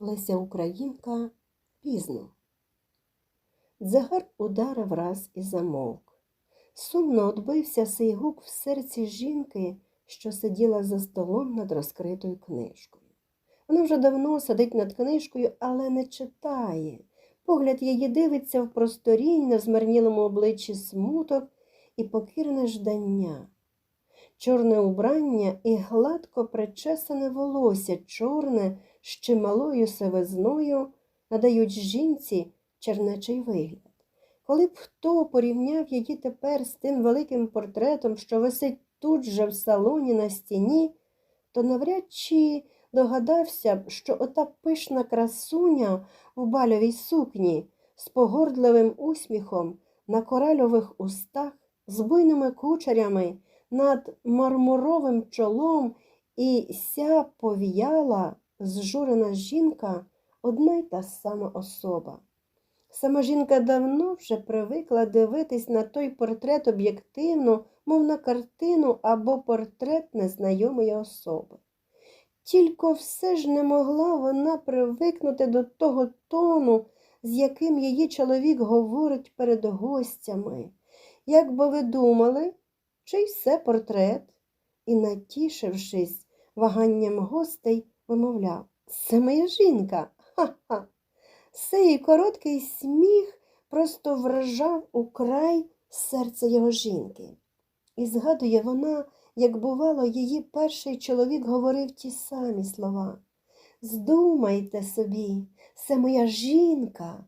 Леся Українка пізно. Дзагар ударив раз і замовк. Сумно отбився сей гук в серці жінки, що сиділа за столом над розкритою книжкою. Вона вже давно сидить над книжкою, але не читає. Погляд її дивиться в просторінь на змарнілому обличчі смуток і покірне ждання. Чорне убрання і гладко причесане волосся, чорне з чималою сивизною, надають жінці чернечий вигляд. Коли б хто порівняв її тепер з тим великим портретом, що висить тут же в салоні на стіні, то навряд чи догадався б, що ота пишна красуня в бальовій сукні з погордливим усміхом на коральових устах, з буйними кучерями над мармуровим чолом і ся пов'яла, зжурена жінка одна й та сама особа. Сама жінка давно вже привикла дивитись на той портрет об'єктивно, мов на картину або портрет незнайомої особи. Тільки все ж не могла вона привикнути до того тону, з яким її чоловік говорить перед гостями. Як би ви думали, чий все портрет? І, натішившись ваганням гостей, вимовляв Це моя жінка. Ха-ха. Сей короткий сміх просто вражав украй серце його жінки. І згадує вона, як бувало, її перший чоловік говорив ті самі слова. Здумайте собі, це моя жінка,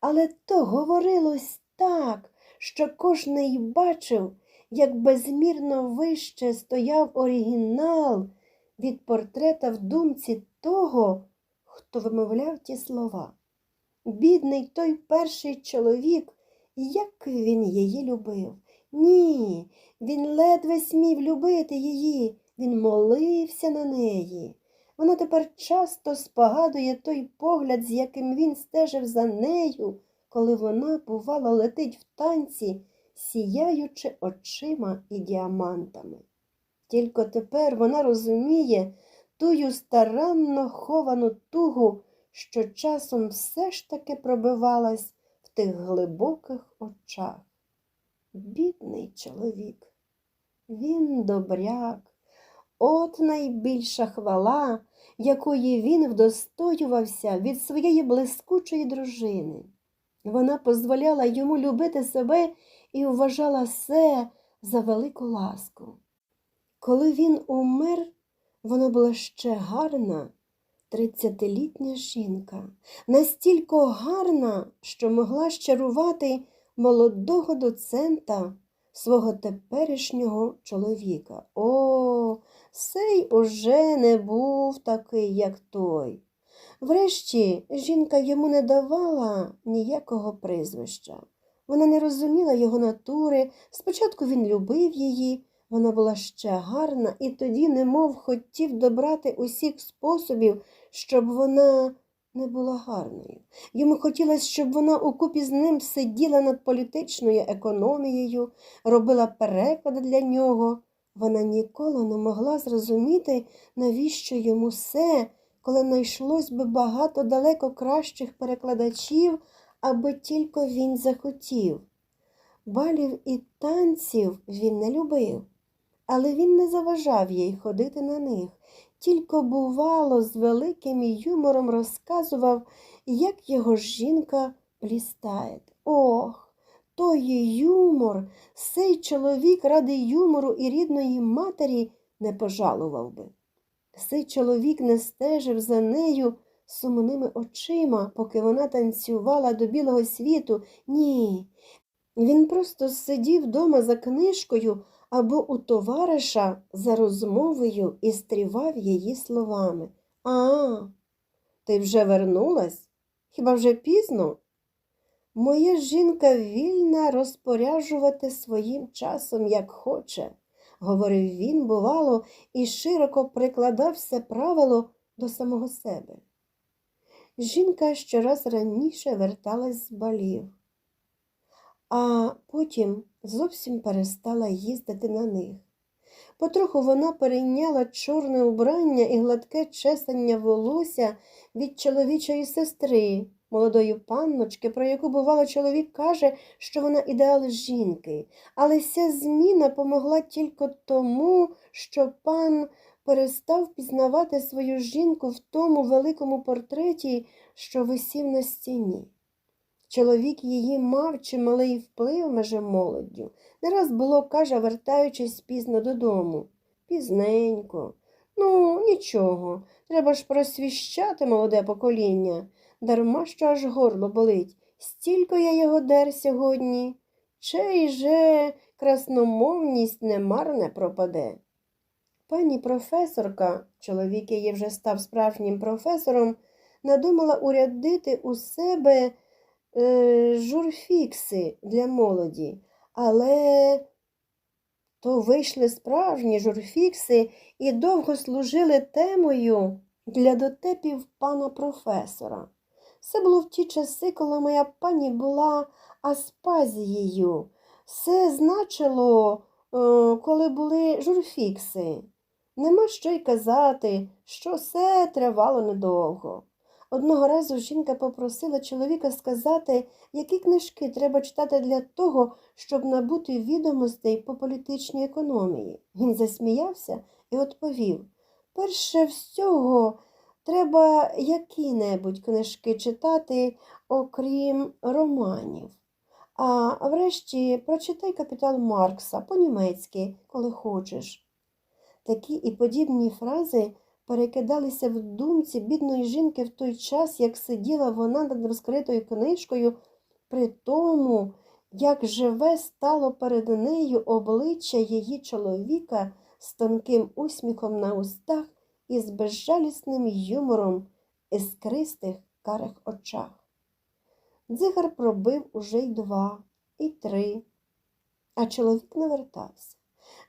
але то говорилось так, що кожний бачив, як безмірно вище стояв оригінал від портрета в думці того, хто вимовляв ті слова. Бідний той перший чоловік, як він її любив. Ні, він ледве смів любити її, він молився на неї. Вона тепер часто спогадує той погляд, з яким він стежив за нею, коли вона, бувало, летить в танці, сіяючи очима і діамантами. Тільки тепер вона розуміє тую старанно ховану тугу, що часом все ж таки пробивалась в тих глибоких очах. Бідний чоловік, він добряк, от найбільша хвала, якої він вдостоювався від своєї блискучої дружини. Вона дозволяла йому любити себе і вважала все за велику ласку. Коли він умер, вона була ще гарна, тридцятилітня жінка, настільки гарна, що могла щарувати молодого доцента свого теперішнього чоловіка. О, сей уже не був такий, як той. Врешті жінка йому не давала ніякого прізвища. Вона не розуміла його натури. Спочатку він любив її, вона була ще гарна, і тоді, немов хотів добрати усіх способів, щоб вона не була гарною. Йому хотілося, щоб вона укупі з ним сиділа над політичною економією, робила переклади для нього. Вона ніколи не могла зрозуміти, навіщо йому все, коли знайшлось би багато далеко кращих перекладачів, аби тільки він захотів. Балів і танців він не любив, але він не заважав їй ходити на них. Тільки, бувало, з великим юмором розказував, як його жінка блістає. Ох, той юмор, сей чоловік ради юмору і рідної матері не пожалував би. Сей чоловік не стежив за нею сумними очима, поки вона танцювала до білого світу. Ні. Він просто сидів дома за книжкою або у товариша за розмовою і стрівав її словами. А, ти вже вернулась? Хіба вже пізно? Моя жінка вільна розпоряджувати своїм часом, як хоче, говорив він, бувало, і широко прикладав все правило до самого себе. Жінка щораз раніше верталась з балів, а потім зовсім перестала їздити на них. Потроху вона перейняла чорне убрання і гладке чесання волосся від чоловічої сестри, молодої панночки, про яку, бувало, чоловік каже, що вона ідеал жінки. Але ця зміна помогла тільки тому, що пан перестав пізнавати свою жінку в тому великому портреті, що висів на стіні. Чоловік її мав чималий вплив меже молоддю. Не раз було, каже, вертаючись пізно додому. Пізненько. Ну, нічого. Треба ж просвіщати молоде покоління. Дарма що аж горло болить. Стільки я його дер сьогодні. Чей же красномовність немарне пропаде. Пані професорка, чоловік її вже став справжнім професором, надумала урядити у себе журфікси для молоді, але то вийшли справжні журфікси і довго служили темою для дотепів пана професора. Це було в ті часи, коли моя пані була аспазією. Це значило, е, коли були журфікси. Нема що й казати, що все тривало недовго. Одного разу жінка попросила чоловіка сказати, які книжки треба читати для того, щоб набути відомостей по політичній економії. Він засміявся і відповів перше всього треба які-небудь книжки читати, окрім романів. А врешті прочитай капітал Маркса по-німецьки, коли хочеш. Такі і подібні фрази перекидалися в думці бідної жінки в той час, як сиділа вона над розкритою книжкою, при тому, як живе стало перед нею обличчя її чоловіка з тонким усміхом на устах і з безжалісним юмором іскристих карих очах. Дзигар пробив уже й два, і три, а чоловік не вертався.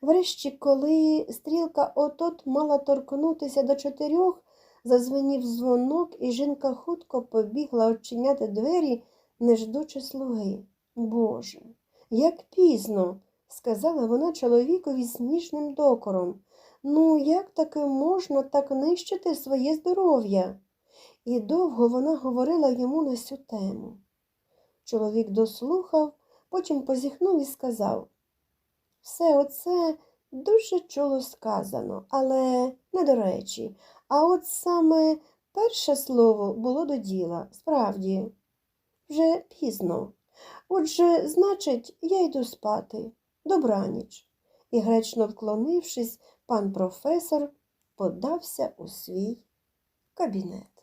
Врешті, коли стрілка отот мала торкнутися до чотирьох, зазвенів дзвонок, і жінка хутко побігла очиняти двері, не ждучи слуги. Боже, як пізно, сказала вона чоловікові з ніжним докором. Ну, як таки можна так нищити своє здоров'я? І довго вона говорила йому на цю тему. Чоловік дослухав, потім позіхнув і сказав все оце дуже чуло сказано, але не до речі. А от саме перше слово було до діла, справді, вже пізно. Отже, значить, я йду спати. Добраніч. І, гречно вклонившись, пан професор подався у свій кабінет.